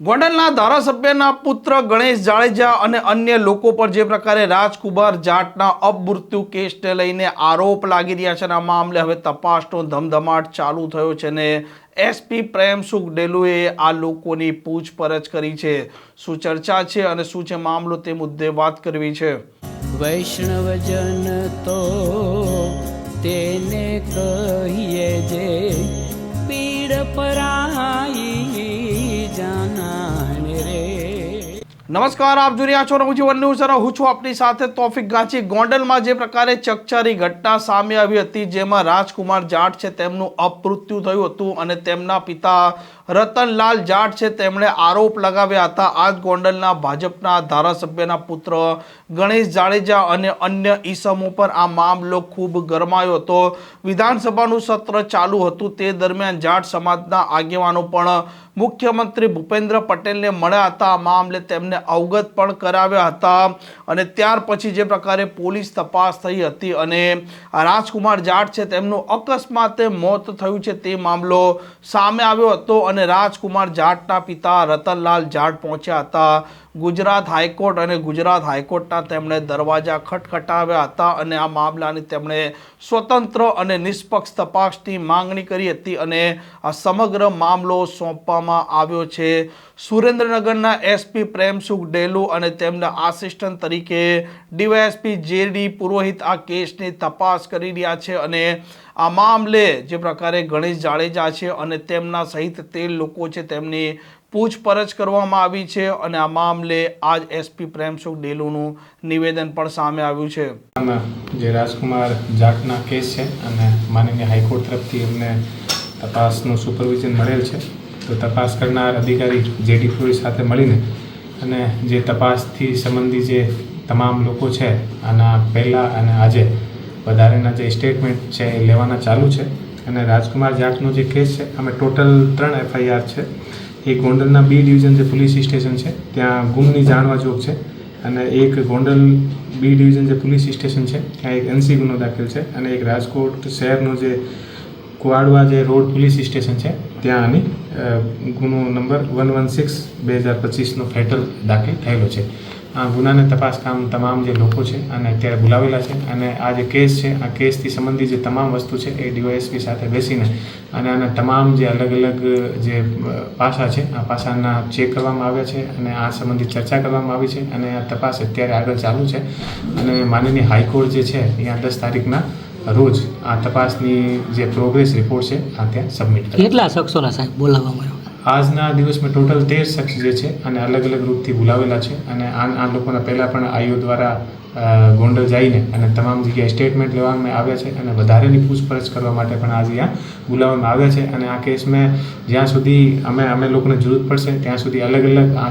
ગોંડલના ધારાસભ્યના પુત્ર ગણેશ જાડેજા અને અન્ય લોકો પર જે પ્રકારે રાજકુમાર જાટના અપમૃત્યુ કેસને લઈને આરોપ લાગી રહ્યા છે અને આ મામલે હવે તપાસનો ધમધમાટ ચાલુ થયો છે ને એસપી પ્રેમસુખ ડેલુએ આ લોકોની પૂછપરછ કરી છે. શું ચર્ચા છે અને શું છે મામલો તે મુદ્દે વાત કરવી છે. વૈષ્ણવજન તો તેને કહીએ જે નમસ્કાર, આપ જોઈ રહ્યા છો નવજીવન ન્યૂઝ. હું છું આપની સાથે તોફિક ગાંચી. ગોંડલમાં જે પ્રકારે ચકચારી ઘટના સામે આવી હતી, જેમાં રાજકુમાર જાટ છે, તેમનું અપમૃત્યુ થયું હતું અને તેમના પિતા રતનલાલ જાટ છે, તેમણે આરોપ લગાવ્યા હતા. આજ ગોંડલના ભાજપના ધારાસભ્યના પુત્ર ગણેશ જાડેજા અને અન્ય ઈસમો પર આ મામલો ખૂબ ગરમાયો હતો. વિધાનસભાનું સત્ર ચાલુ હતું. તે દરમિયાન જાટ સમાજના આગેવાનો પણ મુખ્યમંત્રી ભૂપેન્દ્ર પટેલને મળ્યા હતા. આ મામલે તેમને અવગત પણ કરાવ્યા હતા અને ત્યાર પછી જે પ્રકારે પોલીસ તપાસ થઈ હતી અને રાજકુમાર જાટ છે, તેમનું અકસ્માતે મોત થયું છે, તે મામલો સામે આવ્યો હતો અને રાજકુમાર જાટના પિતા રતનલાલ જાટ પહોંચ્યા હતા. ગુજરાત હાઈકોર્ટ અને ગુજરાત હાઈકોર્ટના તેમણે દરવાજા ખટખટાવ્યા હતા અને આ મામલાની તેમણે સ્વતંત્ર અને નિષ્પક્ષ તપાસની માંગણી કરી હતી અને આ સમગ્ર મામલો સોંપવામાં આવ્યો છે. સુરેન્દ્રનગરના એસપી પ્રેમસુખ ડેલુ અને તેમના આસિસ્ટન્ટ તરીકે ડીવાયએસપી જેડી પુરોહિત આ કેસની તપાસ કરી રહ્યા છે અને આ મામલે જે પ્રકારે ગણેશ જાડેજા છે અને તેમના સહિત તે લોકો છે, તેમની પૂછપરછ કરવામાં આવી છે અને આ મામલે આજ એસપી પ્રેમસુખ ડેલુનું નિવેદન પણ સામે આવ્યું છે. જે રાજકુમાર જાટના કેસ છે અને માનનીય હાઈકોર્ટ તરફથી એમને તપાસનું સુપરવિઝન મળેલ છે. તો તપાસ કરનાર અધિકારી જેડી પુરી સાથે મળીને અને જે તપાસથી સંબંધી જે તમામ લોકો છે, આના પહેલાં અને આજે વધારેના જે સ્ટેટમેન્ટ છે એ લેવાના ચાલુ છે. અને રાજકુમાર જાટનો જે કેસ છે અમે ટોટલ ત્રણ એફઆઈઆર છે. એક ગોંડલના બી ડિવિઝન જે પોલીસ સ્ટેશન છે, ત્યાં ગુમની જાણવા જોગ છે અને એક ગોંડલ બી ડિવિઝન જે પોલીસ સ્ટેશન છે, ત્યાં એક એનસી ગુનો દાખલ છે અને એક રાજકોટ શહેરનો જે કુવાડવા જે રોડ પોલીસ સ્ટેશન છે, ત્યાં આની ગુનો નંબર વન વન સિક્સ બે હજાર પચીસનો ફેટલ દાખલ થયેલો છે. ગુનાને તપાસ કામ તમામ જે લોકો છે અને અત્યારે બોલાવેલા છે અને આ જે કેસ છે, આ કેસથી સંબંધિત જે તમામ વસ્તુ છે એ ડીવાયએસપી સાથે બેસીને અને આના તમામ જે અલગ અલગ જે પાસા છે, આ પાસાના ચેક કરવામાં આવ્યા છે અને આ સંબંધિત ચર્ચા કરવામાં આવી છે અને આ તપાસ અત્યારે આગળ ચાલુ છે અને માનનીય હાઈકોર્ટ જે છે અહીંયા દસ તારીખના રોજ આ તપાસની જે પ્રોગ્રેસ રિપોર્ટ છે, આ ત્યાં સબમિટ કેટલા શખ્સોના સાહેબ બોલાવવામાં આવ્યા? આજના દિવસમાં ટોટલ તેર શખ્સ જે છે અને અલગ અલગ રૂપથી બોલાવેલા છે અને આ આ લોકોના પહેલાં પણ આઈઓ દ્વારા ગોંડલ જઈને અને તમામ જગ્યાએ સ્ટેટમેન્ટ લેવામાં આવ્યા છે અને વધારેની પૂછપરછ કરવા માટે પણ આજે અહીંયા બોલાવવામાં આવ્યા છે અને આ કેસમાં જ્યાં સુધી અમે અમે લોકોને જરૂર પડશે ત્યાં સુધી અલગ અલગ આ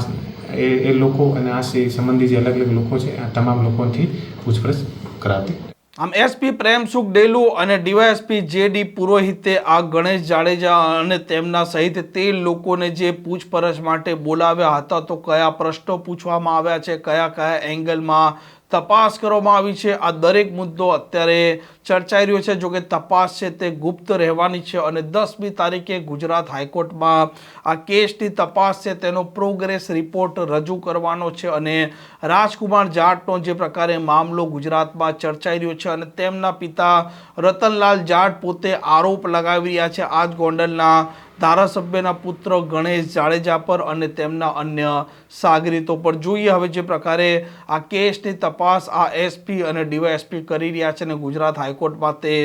એ એ લોકો અને આ સંબંધી જે અલગ અલગ લોકો છે, આ તમામ લોકોથી પૂછપરછ કરાવતી આમ એસપી પ્રેમસુખ ડેલુ અને ડીવાયએસપી જે ડી પુરોહિતે આ ગણેશ જાડેજા અને તેમના સહિત તે લોકોને જે પૂછપરછ માટે બોલાવ્યા હતા, તો કયા પ્રશ્નો પૂછવામાં આવ્યા છે, કયા કયા એંગલમાં તપાસ કરવામાં આવી છે. આ દરેક મુદ્દો અત્યારે ચર્ચાઈ રહ્યો છે. જોકે તપાસ છે તે ગુપ્ત રહેવાની છે અને દસમી તારીખે ગુજરાત હાઈકોર્ટમાં આ કેસની તપાસ છે તેનો પ્રોગ્રેસ રિપોર્ટ રજૂ કરવાનો છે અને રાજકુમાર જાટનો જે પ્રકારે મામલો ગુજરાતમાં ચર્ચાઈ રહ્યો છે અને તેમના પિતા રતનલાલ જાટ પોતે આરોપ લગાવી રહ્યા છે. આજ ગોંડલના ધારાસભ્યના પુત્ર ગણેશ જાડેજા પર અને તેમના અન્ય સાગરીતો પર. જોઈએ હવે જે પ્રકારે આ કેસની તપાસ આ એસપી અને ડીવાયએસપી કરી રહ્યા છે અને ગુજરાત હાઈકોર્ટમાં તે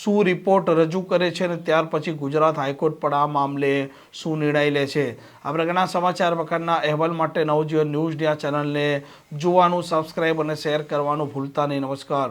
શું રિપોર્ટ રજૂ કરે છે અને ત્યાર પછી ગુજરાત હાઈકોર્ટ પણ આ મામલે શું નિર્ણય લે છે. આ પ્રકારના સમાચાર પ્રકારના અહેવાલ માટે નવજીવન ન્યૂઝની આ ચેનલને જોવાનું સબસ્ક્રાઈબ અને શેર કરવાનું ભૂલતા નહીં. નમસ્કાર.